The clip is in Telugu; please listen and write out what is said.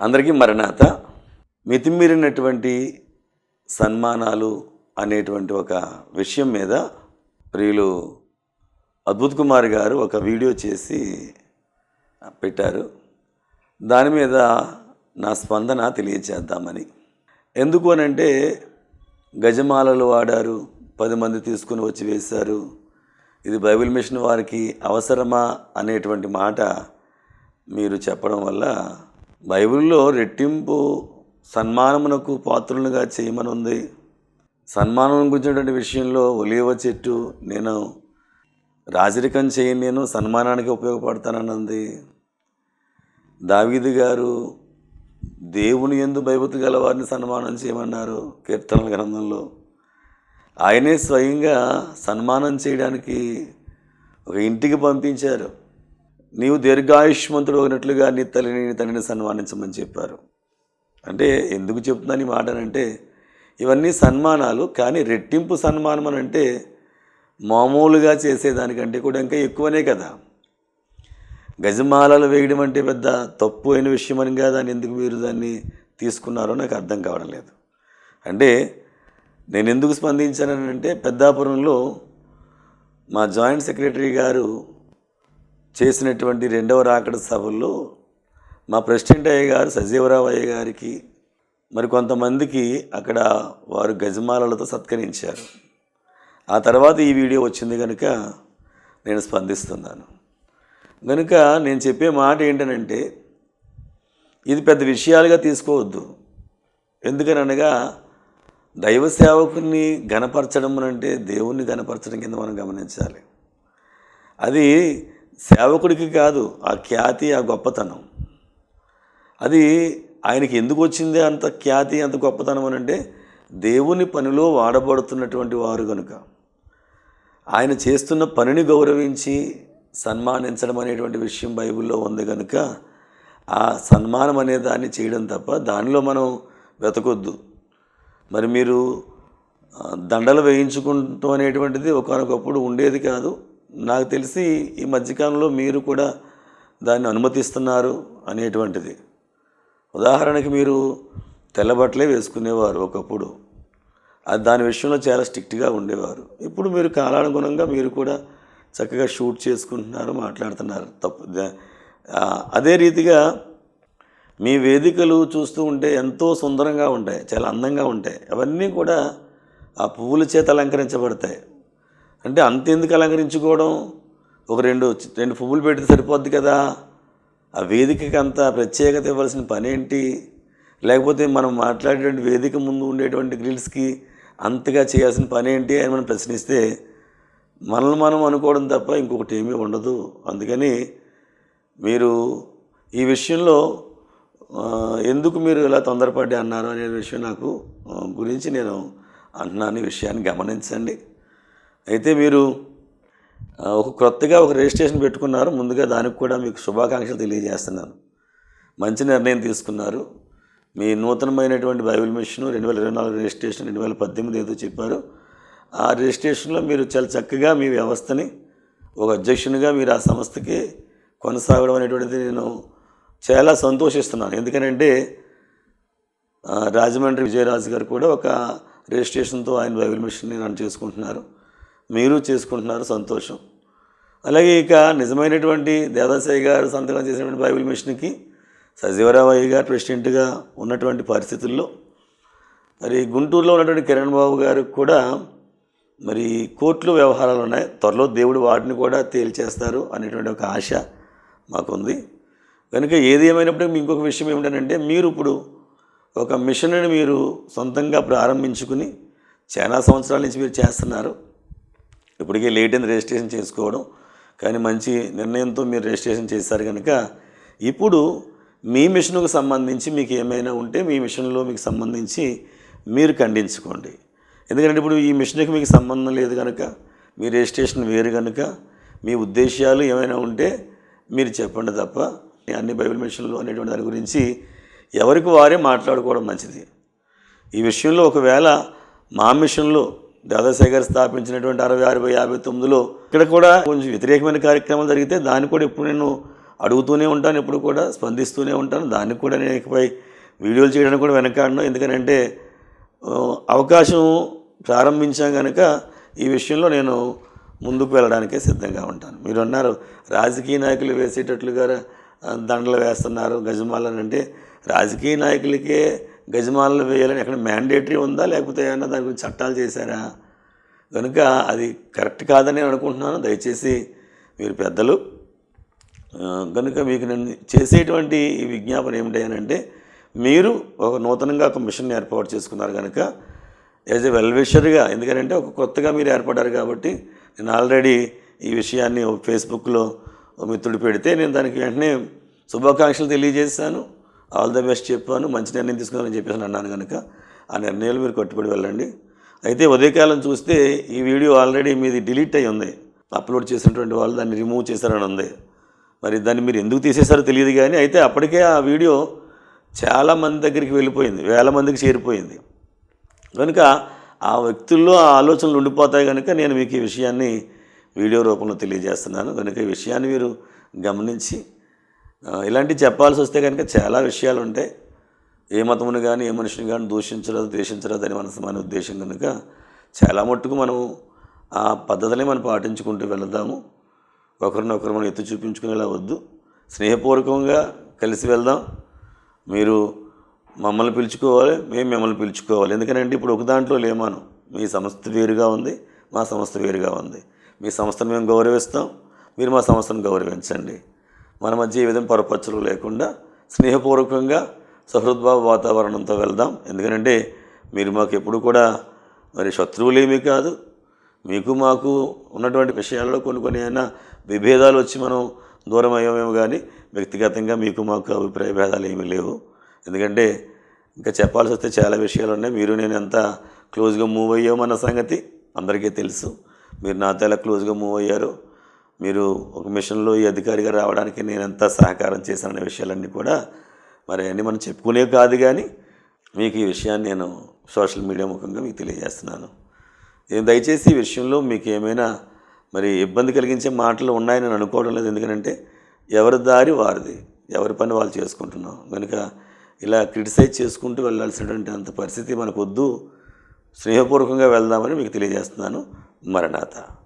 అందరికీ మరణాత. మితిమీరినటువంటి సన్మానాలు అనేటువంటి ఒక విషయం మీద ప్రియులు అద్భుత్ కుమార్ గారు ఒక వీడియో చేసి పెట్టారు. దాని మీద నా స్పందన తెలియచేద్దామని. ఎందుకు అని అంటే గజమాలలు వాడారు పది మంది తీసుకుని వచ్చి వేశారు. ఇది బైబిల్ మిషన్ వారికి అవసరమా అనేటువంటి మాట మీరు చెప్పడం వల్ల బైబిల్లో రెట్టింపు సన్మానమునకు పాత్రులుగా చేయమని ఉంది సన్మానం గురించినటువంటి విషయంలో ఒలివ చెట్టు నేను రాజరికం చేయని నేను సన్మానానికి ఉపయోగపడతానన్నది దావీదు గారు దేవుని ఎందు భయభక్తి గల వారిని సన్మానం చేయమన్నారు కీర్తనల గ్రంథంలో. ఆయనే స్వయంగా సన్మానం చేయడానికి ఒక ఇంటికి పంపించారు. నీవు దీర్ఘాయుష్మంతుడు అయినట్లుగా నీ తల్లిని నీ తండ్రిని సన్మానించమని చెప్పారు. అంటే ఎందుకు చెప్తున్నాను ఈ మాట అంటే ఇవన్నీ సన్మానాలు కానీ రెట్టింపు సన్మానం అని అంటే మామూలుగా చేసేదానికంటే కూడా ఇంకా ఎక్కువనే కదా. గజమాలలు వేయడం అంటే పెద్ద తప్పు అయిన విషయం అని దాన్ని ఎందుకు మీరు దాన్ని తీసుకున్నారో నాకు అర్థం కావడం లేదు. అంటే నేను ఎందుకు స్పందించానంటే అంటే పెద్దాపురంలో మా జాయింట్ సెక్రటరీ గారు చేసినటువంటి రెండవ రాకడ సభల్లో మా ప్రెసిడెంట్ అయ్య గారు సజీవరావు అయ్య గారికి మరి కొంతమందికి అక్కడ వారు గజమాలలతో సత్కరించారు. ఆ తర్వాత ఈ వీడియో వచ్చింది కనుక నేను స్పందిస్తున్నాను. కనుక నేను చెప్పే మాట ఏంటనంటే ఇది పెద్ద విషయాలుగా తీసుకోవద్దు. ఎందుకనగా దైవ సేవకుని గణపరచడం అంటే దేవుణ్ణి గణపరచడం కింద మనం గమనించాలి. అది సేవకుడికి కాదు ఆ ఖ్యాతి ఆ గొప్పతనం. అది ఆయనకి ఎందుకు వచ్చింది అంత ఖ్యాతి అంత గొప్పతనం అని అంటే దేవుని పనిలో వాడబడుతున్నటువంటి వారు కనుక ఆయన చేస్తున్న పనిని గౌరవించి సన్మానించడం అనేటువంటి విషయం బైబిల్లో ఉంది కనుక ఆ సన్మానం అనే దాన్ని చేయడం తప్ప దానిలో మనం వెతకొద్దు. మరి మీరు దండలు వేయించుకుంటాం అనేటువంటిది ఒకనొకప్పుడు ఉండేది కాదు. నాకు తెలిసి ఈ మధ్యకాలంలో మీరు కూడా దాన్ని అనుమతిస్తున్నారు అనేటువంటిది. ఉదాహరణకి మీరు తెల్లబట్టలే వేసుకునేవారు ఒకప్పుడు. అది దాని విషయంలో చాలా స్ట్రిక్ట్గా ఉండేవారు. ఇప్పుడు మీరు కాలానుగుణంగా మీరు కూడా చక్కగా షూట్ చేసుకుంటున్నారు మాట్లాడుతున్నారు. తప్పు అదే రీతిగా మీ వేదికలు చూస్తూ ఉంటే ఎంతో సుందరంగా ఉంటాయి చాలా అందంగా ఉంటాయి. అవన్నీ కూడా ఆ పువ్వుల చేత అలంకరించబడతాయి. అంటే అంతెందుకు అలంకరించుకోవడం? ఒక రెండు రెండు పువ్వులు పెడితే సరిపోద్ది కదా. ఆ వేదికకి అంత ప్రత్యేకత ఇవ్వాల్సిన పని ఏంటి లేకపోతే మనం మాట్లాడేటువంటి వేదిక ముందు ఉండేటువంటి గ్రిల్స్కి అంతగా చేయాల్సిన పని ఏంటి అని మనం ప్రశ్నిస్తే మనల్ని మనం అనుకోవడం తప్ప ఇంకొకటి ఏమీ ఉండదు. అందుకని మీరు ఈ విషయంలో ఎందుకు మీరు ఇలా తొందరపడి అన్నారు అనే విషయం నాకు గురించి నేను అంటున్నాను. ఈ విషయాన్ని గమనించండి. అయితే మీరు ఒక కొత్తగా ఒక రిజిస్ట్రేషన్ పెట్టుకున్నారు. ముందుగా దానికి కూడా మీకు శుభాకాంక్షలు తెలియజేస్తున్నాను. మంచి నిర్ణయం తీసుకున్నారు. మీ నూతనమైనటువంటి బైబిల్ మిషన్ రెండు వేల ఇరవై నాలుగు రిజిస్ట్రేషన్ రెండు వేల పద్దెనిమిది ఏదో చెప్పారు. ఆ రిజిస్ట్రేషన్లో మీరు చాలా చక్కగా మీ వ్యవస్థని ఒక అధ్యక్షునిగా మీరు ఆ సంస్థకి కొనసాగడం అనేటువంటిది నేను చాలా సంతోషిస్తున్నాను. ఎందుకనంటే రాజమండ్రి విజయరాజు గారు కూడా ఒక రిజిస్ట్రేషన్తో ఆయన బైబిల్ మిషన్ని రన్ చేసుకుంటున్నారు. మీరు చేసుకుంటున్నారు సంతోషం. అలాగే ఇక నిజమైనటువంటి దేవదాసయ్య గారు సంతకం చేసినటువంటి బైబిల్ మిషన్కి సజీవరావయ్య గారు ప్రెసిడెంట్గా ఉన్నటువంటి పరిస్థితుల్లో మరి గుంటూరులో ఉన్నటువంటి కిరణ్ బాబు గారికి కూడా మరి కోర్టులు వ్యవహారాలు ఉన్నాయి. త్వరలో దేవుడు వాటిని కూడా తేల్చేస్తారు అనేటువంటి ఒక ఆశ మాకుంది. కనుక ఏది ఏమైనప్పటికీ ఇంకొక విషయం ఏమిటంటే మీరు ఇప్పుడు ఒక మిషన్ని మీరు సొంతంగా ప్రారంభించుకుని చాలా సంవత్సరాల నుంచి మీరు చేస్తున్నారు. ఇప్పటికే లేట్ అయిన రిజిస్ట్రేషన్ చేసుకోవడం. కానీ మంచి నిర్ణయంతో మీరు రిజిస్ట్రేషన్ చేశారు కనుక ఇప్పుడు మీ మిషన్కు సంబంధించి మీకు ఏమైనా ఉంటే మీ మిషన్లో మీకు సంబంధించి మీరు ఖండించుకోండి. ఎందుకంటే ఇప్పుడు ఈ మిషన్కి మీకు సంబంధం లేదు కనుక మీ రిజిస్ట్రేషన్ వేరు కనుక మీ ఉద్దేశాలు ఏమైనా ఉంటే మీరు చెప్పండి తప్ప అన్ని బైబిల్ మిషన్లు అనేటువంటి దాని గురించి ఎవరికి వారే మాట్లాడుకోవడం మంచిది. ఈ విషయంలో ఒకవేళ మా మిషన్లో దాదాశేఖర్ స్థాపించినటువంటి అరవై అరవై యాభై తొమ్మిదిలో ఇక్కడ కూడా కొంచెం వ్యతిరేకమైన కార్యక్రమాలు జరిగితే దాన్ని కూడా ఇప్పుడు నేను అడుగుతూనే ఉంటాను ఎప్పుడు కూడా స్పందిస్తూనే ఉంటాను. దానికి కూడా నేను ఇకపై వీడియోలు చేయడానికి కూడా వెనకాడను. ఎందుకంటే అవకాశం ప్రారంభించాం కనుక ఈ విషయంలో నేను ముందుకు వెళ్ళడానికే సిద్ధంగా ఉంటాను. మీరు అన్నారు రాజకీయ నాయకులు వేసేటట్లుగా దండలు వేస్తున్నారు గజమాలని అంటే రాజకీయ నాయకులకే గజమాలలు వేయాలని ఎక్కడ మ్యాండేటరీ ఉందా? లేకపోతే ఏమైనా దాని గురించి చట్టాలు చేశారా? కనుక అది కరెక్ట్ కాదని అనుకుంటున్నాను. దయచేసి మీరు పెద్దలు కనుక మీకు నేను చేసేటువంటి ఈ విజ్ఞాపన ఏమిటంటే మీరు ఒక నూతనంగా ఒక మిషన్ ఏర్పాటు చేసుకున్నారు కనుక యాజ్ ఎ వెల్విషర్గా ఎందుకంటే ఒక కొత్తగా మీరు ఏర్పడ్డారు కాబట్టి నేను ఆల్రెడీ ఈ విషయాన్ని ఫేస్బుక్లో మిత్రుడు పెడితే నేను దానికి వెంటనే శుభాకాంక్షలు తెలియజేశాను ఆల్ ద బెస్ట్ చెప్పాను మంచి నిర్ణయం తీసుకున్నానని చెప్పేసి అన్నాను కనుక ఆ నిర్ణయాలు మీరు కట్టుబడి వెళ్ళండి. అయితే ఉదయకాలం చూస్తే ఈ వీడియో ఆల్రెడీ మీది డిలీట్ అయి ఉంది. అప్లోడ్ చేసినటువంటి వాళ్ళు దాన్ని రిమూవ్ చేశారని ఉంది. మరి దాన్ని మీరు ఎందుకు తీసేశారో తెలియదు కానీ అయితే అప్పటికే ఆ వీడియో చాలా మంది దగ్గరికి వెళ్ళిపోయింది వేల మందికి చేరిపోయింది. కనుక ఆ వ్యక్తుల్లో ఆ ఆలోచనలు ఉండిపోతాయి కనుక నేను మీకు ఈ విషయాన్ని వీడియో రూపంలో తెలియజేస్తున్నాను. కనుక ఈ విషయాన్ని మీరు గమనించి ఇలాంటివి చెప్పాల్సి వస్తే కనుక చాలా విషయాలు ఉంటాయి ఏ మతమును కానీ ఏ మనిషిని కానీ దూషించరాదు ద్వేషించరాదు అని మన మన ఉద్దేశం కనుక చాలా మట్టుకు మనం ఆ పద్ధతిని మనం పాటించుకుంటూ వెళదాము. ఒకరినొకరు మనం ఎత్తి చూపించుకునేలా వద్దు. స్నేహపూర్వకంగా కలిసి వెళ్దాం. మీరు మమ్మల్ని పిలుచుకోవాలి మేము మిమ్మల్ని పిలుచుకోవాలి. ఎందుకంటే ఇప్పుడు ఒక దాంట్లో లేమాను. మీ సంస్థ వేరుగా ఉంది మా సంస్థ వేరుగా ఉంది. మీ సంస్థను మేము గౌరవిస్తాం మీరు మా సంస్థను గౌరవించండి. మన మధ్య ఏ విధంగా పొరపచ్చులు లేకుండా స్నేహపూర్వకంగా సహృద్భావ వాతావరణంతో వెళ్దాం. ఎందుకంటే మీరు మాకు ఎప్పుడు కూడా మరి శత్రువులేమీ కాదు. మీకు మాకు ఉన్నటువంటి విషయాల్లో కొన్ని కొన్ని అయినా విభేదాలు వచ్చి మనం దూరం అయ్యామేమో కానీ వ్యక్తిగతంగా మీకు మాకు అభిప్రాయ భేదాలు ఏమీ లేవు. ఎందుకంటే ఇంకా చెప్పాల్సి వస్తే చాలా విషయాలు ఉన్నాయి మీరు నేను ఎంత క్లోజ్గా మూవ్ అయ్యామన్న సంగతి అందరికీ తెలుసు. మీరు నాతో ఎలా క్లోజ్గా మూవ్ అయ్యారో మీరు ఒక మిషన్లో ఈ అధికారిగా రావడానికి నేను ఎంత సహకారం చేశాననే విషయాలన్నీ కూడా మరి అన్నీ మనం చెప్పుకునే కాదు కానీ మీకు ఈ విషయాన్ని నేను సోషల్ మీడియా ముఖంగా మీకు తెలియజేస్తున్నాను. నేను దయచేసి ఈ విషయంలో మీకు ఏమైనా మరి ఇబ్బంది కలిగించే మాటలు ఉన్నాయని నేను అనుకోవడం లేదు. ఎందుకంటే ఎవరి దారి వారిది ఎవరి పని వాళ్ళు చేసుకుంటున్నాం. కనుక ఇలా క్రిటిసైజ్ చేసుకుంటూ వెళ్ళాల్సినటువంటి అంత పరిస్థితి మనకొద్దు. స్నేహపూర్వకంగా వెళ్దామని మీకు తెలియజేస్తున్నాను. మరణాత.